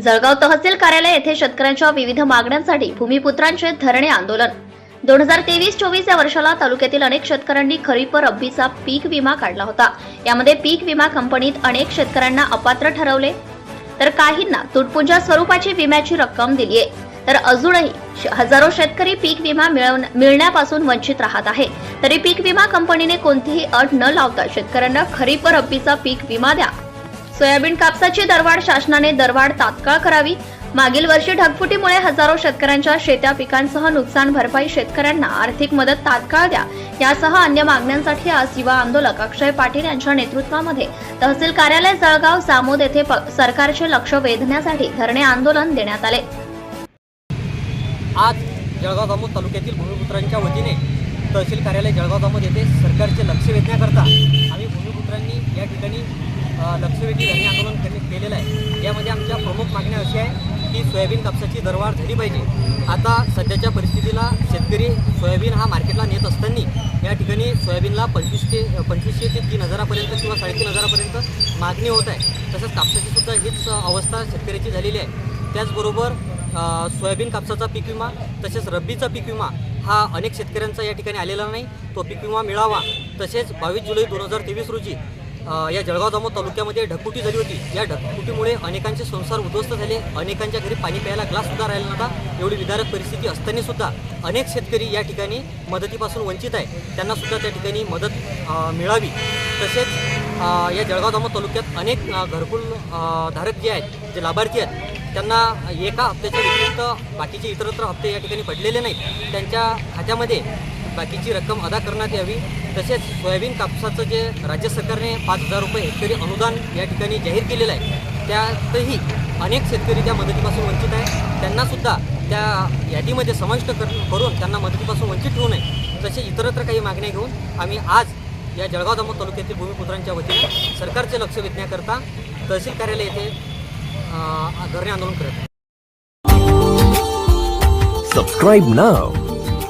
जळगाव तहसील कार्यालय येथे शेतकऱ्यांच्या विविध मागण्यांसाठी भूमिपुत्रांचे धरणे आंदोलन. दोन हजार तेवीस चोवीस या वर्षाला तालुक्यातील अनेक शेतकऱ्यांनी खरीप रब्बीचा पीक विमा काढला होता. यामध्ये पीक विमा कंपनीत अनेक शेतकऱ्यांना अपात्र ठरवले. तर काहींना तुटपुंजा स्वरूपाची विम्याची रक्कम दिली आहे तर अजूनही हजारो शेतकरी पीक विमा मिळण्यापासून वंचित राहत आहे. तरी पीक विमा कंपनीने कोणतीही अट न लावता शेतकऱ्यांना खरीप रब्बीचा पीक विमा द्या. सोयाबीन कापसाची दरवाढ शासनाने दरवाढ तात्काळ करावी. मागील वर्षी ढगफुटीमुळे हजारो शेतकऱ्यांच्या शेत्या पिकांसह नुकसान भरपाई शेतकऱ्यांना आर्थिक मदत तात्काळ द्या. यासह अन्य मागण्यांसाठी आज युवा आंदोलक अक्षय पाटील यांच्या नेतृत्वामध्ये तहसील कार्यालय जळगाव जामोद येथे प- सरकारचे लक्ष वेधण्यासाठी धरणे आंदोलन देण्यात आले. आज जळगाव जामोद तालुक्यातील भूमिपुत्रांच्या वतीने तहसील कार्यालय जळगाव जामोद येथे सरकारचे लक्ष वेधण्याकरता आम्ही भूमिपुत्रांनी या ठिकाणी लक्षवेधी धरणे आंदोलन केलेलं आहे. यामध्ये आमच्या प्रमुख मागण्या अशी आहे की सोयाबीन कापसाची दरवाढ झाली पाहिजे. आता सध्याच्या परिस्थितीला शेतकरी सोयाबीन हा मार्केटला नेत असताना या ठिकाणी सोयाबीनला पंचवीस ते पंचवीसशे ते तीन हजारापर्यंत किंवा साडेतीन हजारापर्यंत मागणी होत आहे. तसंच कापसाची सुद्धा हीच अवस्था शेतकऱ्याची झालेली आहे. त्याचबरोबर सोयाबीन कापसाचा पीक विमा तसेच रब्बीचा पीक विमा हा अनेक शेतकऱ्यांचा या ठिकाणी आलेला नाही. तो पीक विमा मिळावा तसेच बावीस जुलै दोन हजार तेवीस रोजी या जळगाव जामोद तालुक्यामध्ये ढकुटी झाली होती. या ढगफुटीमुळे अनेकांचे संसार उद्ध्वस्त झाले. अनेकांच्या घरी पाणी प्यायला ग्लाससुद्धा राहिला नव्हता. एवढी विदारक परिस्थिती असताना सुद्धा अनेक शेतकरी या ठिकाणी मदतीपासून वंचित आहे त्यांना सुद्धा त्या ठिकाणी मदत मिळावी. तसेच या जळगाव जामोद तालुक्यात अनेक घरकुल धारक जे आहेत जे लाभार्थी आहेत त्यांना एका हप्त्याच्या व्यतिरिक्त बाकीचे इतरत्र हप्ते या ठिकाणी पडलेले नाहीत. त्यांच्या खात्यामध्ये बाकीची रक्कम अदा करण्यात यावी. तसेच सोयाबीन कापसाचं जे राज्य सरकारने पाच हजार रुपये हेक्टरी अनुदान या ठिकाणी जाहीर केलेलं आहे त्यातही अनेक शेतकरी त्या मदतीपासून वंचित आहे त्यांनासुद्धा त्या यादीमध्ये समाविष्ट कर करून त्यांना मदतीपासून वंचित ठेवू नये तसे इतरत्र काही मागण्या घेऊन आम्ही आज या जळगाव दामोद तालुक्यातील भूमिपुत्रांच्या वतीने सरकारचे लक्ष वेधण्याकरता तहसील कार्यालय येथे धरणे आंदोलन करत आहे. Subscribe ना